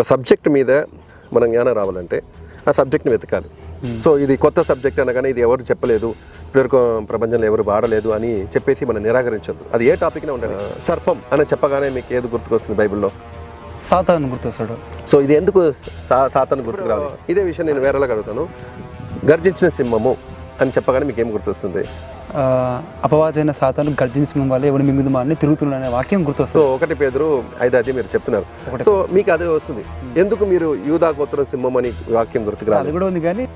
ఒక సబ్జెక్ట్ మీద మనం జ్ఞానం రావాలంటే ఆ సబ్జెక్ట్ని వెతకాలి. సో ఇది కొత్త సబ్జెక్ట్ అనగానే ఇది ఎవరు చెప్పలేదు ఇప్పటివరకు ప్రపంచంలో ఎవరు వాడలేదు అని చెప్పేసి మనం నిరాకరించొద్దు. అది ఏ టాపిక్నే ఉండాలి సర్పం అని చెప్పగానే మీకు ఏది గుర్తుకొస్తుంది బైబిల్లో? సాతాను గుర్తొస్తాడు. సో ఇది ఎందుకు సా సాతాను గుర్తుకు రావాలి? ఇదే విషయం నేను వేరేలాగా అడుగుతాను. గర్జించిన సింహము అని చెప్పగానే మీకు ఏం గుర్తొస్తుంది? అపవాదైన సాతాను గర్జించడం వల్ల ఎవడు మింగుదు అని తిరుగుతున్నాడు అనే వాక్యం సో గుర్తొస్తుంది ఒకటి పేదరు ఐదు అది మీరు చెప్తున్నారు. సో మీకు అదే వస్తుంది. ఎందుకు మీరు యూదా గోత్రం సింహం అని వాక్యం గుర్తుకు అది కూడా ఉంది కానీ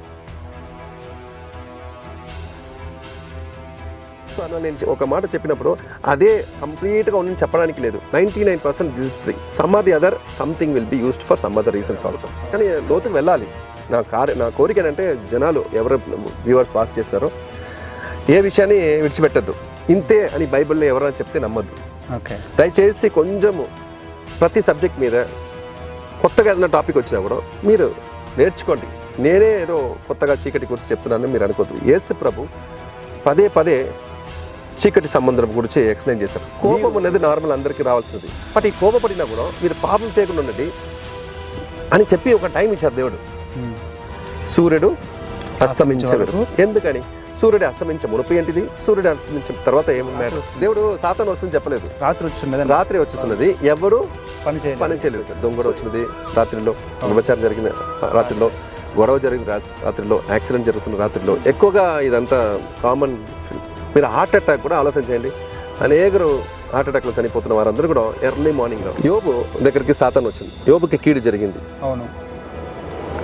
సో అన్న నేను ఒక మాట చెప్పినప్పుడు అదే కంప్లీట్గా ఉండి చెప్పడానికి లేదు. Ninety nine percent this three some or the other something will be used for some other reasons also. కానీ లోతుకు వెళ్ళాలి. నా కార్ నా కోరిక ఏంటంటే జనాలు ఎవరు వ్యూవర్స్ వాచ్ చేస్తారో ఏ విషయాన్ని విడిచిపెట్టద్దు. ఇంతే అని బైబిల్లో ఎవరైనా చెప్తే నమ్మద్దు. ఓకే. దయచేసి కొంచెము ప్రతి సబ్జెక్ట్ మీద కొత్తగా ఏదైనా టాపిక్ వచ్చినా కూడా మీరు నేర్చుకోండి. నేనే ఏదో కొత్తగా చీకటి గురించి చెప్తున్నానని మీరు అనుకోవద్దు యేసు ప్రభు పదే పదే చీకటి సంబంధం గురించి ఎక్స్ప్లెయిన్ చేశారు. కోపం అనేది నార్మల్ అందరికీ రావాల్సింది బట్ ఈ కోపపడినా కూడా మీరు పాపం చేయకుండా ఉండండి అని చెప్పి ఒక టైం ఇచ్చారు దేవుడు. సూర్యుడు అస్తమించే వరకు. ఎందుకని? సూర్యుడు అస్తమించే మునుపు ఏంటిది? సూర్యుడు అస్తమించిన తర్వాత ఏమన్నాడు దేవుడు సాతాను వస్తుందని చెప్పలేదు. రాత్రి వచ్చింది రాత్రి వచ్చేస్తున్నది. ఎవరు? పని పని చేయలేదు. దొంగడు వచ్చినది రాత్రిలో. విభచారం జరిగిన రాత్రిలో. గొడవ జరిగిన రాత్రిలో. యాక్సిడెంట్ జరుగుతున్న రాత్రిలో. ఎక్కువగా ఇదంతా కామన్ మీరు హార్ట్ అటాక్ కూడా ఆలోచన చేయండి. అనేకరు హార్ట్ అటాక్లో చనిపోతున్న వారందరూ కూడా ఎర్లీ మార్నింగ్ యోబు దగ్గరికి సాతాన్ వచ్చింది. యోబుకి కీడు జరిగింది. అవును.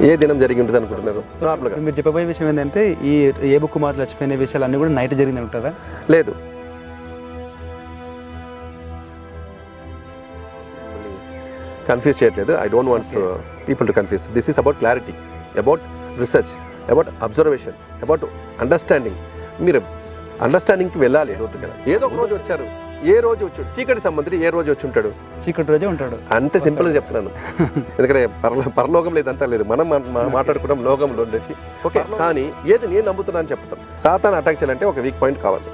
ఏ దినం జరిగి ఉంటుంది అనుకుంటున్నారు? నార్మల్గా. మీరు చెప్పబోయే విషయం ఏంటంటే ఈ ఏ బుక్ మాటలు చచ్చిపోయిన విషయాలు అన్నీ కూడా నైట్ జరిగింది ఉంటుందా? లేదు. కన్ఫ్యూజ్ చేయట్లేదు. I don't want people to confuse this is about clarity about research about observation about understanding మీరు అండర్స్టాండింగ్కి వెళ్ళాలి లోతుగా ఏదో ఒక రోజు వచ్చారు. ఏ రోజు వచ్చాడు? చీకటి సంబంధించి ఏ రోజు వచ్చి ఉంటాడు? చీకటి రోజే ఉంటాడు. అంతే సింపుల్గా చెప్తున్నాను. ఎందుకంటే పరలో పరలోకం లేదు అంతా లేదు. మనం మాట్లాడుకుంటాం లోకంలో ఉండేసి ఓకే కానీ ఏది నేను నమ్ముతున్నాను చెప్తాను. సాతాన్ అటాక్ చేయాలంటే ఒక వీక్ పాయింట్ కావాలి.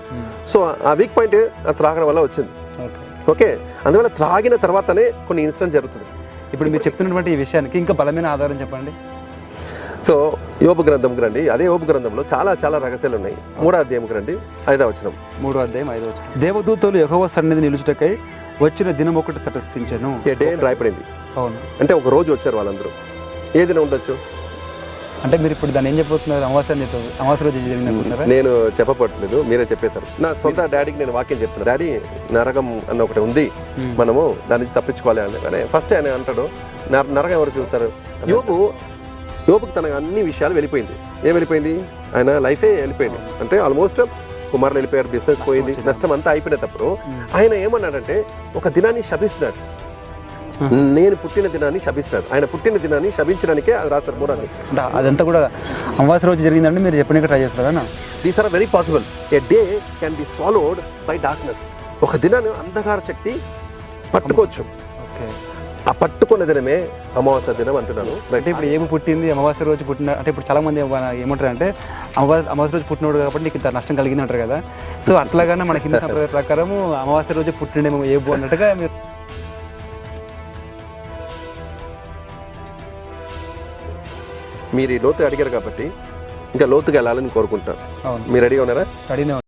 సో ఆ వీక్ పాయింట్ త్రాగడం వల్ల వచ్చింది. ఓకే. ఓకే అందువల్ల త్రాగిన తర్వాతనే కొన్ని ఇన్సిడెంట్ జరుగుతుంది. ఇప్పుడు మీరు చెప్తున్నటువంటి ఈ విషయానికి ఇంకా బలమైన ఆధారం చెప్పండి. సో యోబు గ్రంథంకి రండి. అదే యోబు గ్రంథంలో చాలా చాలా రహస్యాలు ఉన్నాయి మూడో అధ్యాయంకి రండి. ఐదో వచనం. మూడో అధ్యాయం ఐదో వచ్చిన దేవదూతలు యెహోవా సన్నిధి నిలుచుటకై వచ్చిన దినం ఒకటి తటస్థించను. ఏ డే అని రాయపడింది అవును. అంటే ఒక రోజు వచ్చారు వాళ్ళందరూ. ఏ దినం ఉండొచ్చు? అంటే మీరు ఇప్పుడు దాన్ని ఏం చెప్పబోతున్నారు? అమావాస్య చెప్పారు అమావాస్య రోజు నేను చెప్పపట్లేదు మీరే చెప్పేశారు. నా సొంత డాడీకి నేను వాక్యం చెప్తున్నాను డాడీ నరకం అన్న ఒకటి ఉంది. మనము దాని నుంచి తప్పించుకోవాలి అని. ఫస్ట్ ఆయన అంటాడు "నర- నరకం ఎవరు చూస్తారు? యోబు యోబుకి తన అన్ని విషయాలు వెళ్ళిపోయింది. ఏం వెళ్ళిపోయింది? ఆయన లైఫే వెళ్ళిపోయింది. అంటే ఆల్మోస్ట్ కుమారులు వెళ్ళిపోయారు బిజినెస్ పోయింది నష్టం అంతా అయిపోయినప్పుడు ఆయన ఏమన్నాడంటే ఒక దినాన్ని శపిస్తున్నాడు నేను పుట్టిన దినాన్ని శపిస్తున్నాడు ఆయన పుట్టిన దినాన్ని శపించడానికే అది రాస్తారు మూడాది అదంతా కూడా అమావాస్య రోజు జరిగిందంటే మీరు చెప్పడానికి ట్రై చేస్తారా these are very possible a day can be swallowed by darkness ఒక దినాన్ని అంధకార శక్తి పట్టుకోవచ్చు. ఓకే. ఆ పట్టుకున్న దినమే అమావాస్య దినం అంటున్నాను. అంటే ఇప్పుడు ఏమి పుట్టింది? అమావాస్య రోజు పుట్టిన అంటే ఇప్పుడు చాలా మంది ఏమ- ఏమంటారు అంటే అమావాస్య అమావాస్య రోజు పుట్టినోడు కాబట్టి నీకు ఇంత నష్టం కలిగింది అంటారు కదా. సో అట్లాగానే మన హిందూ సంప్రదాయ ప్రకారం అమావాస్య రోజు పుట్టిండేమో ఏబు అన్నట్టుగా మీరు మీరు ఈ లోతు అడిగారు కాబట్టి ఇంకా లోతుగా వెళ్ళాలని కోరుకుంటున్నాను. అవును. మీరు రెడీగా ఉన్నారా? రెడీనే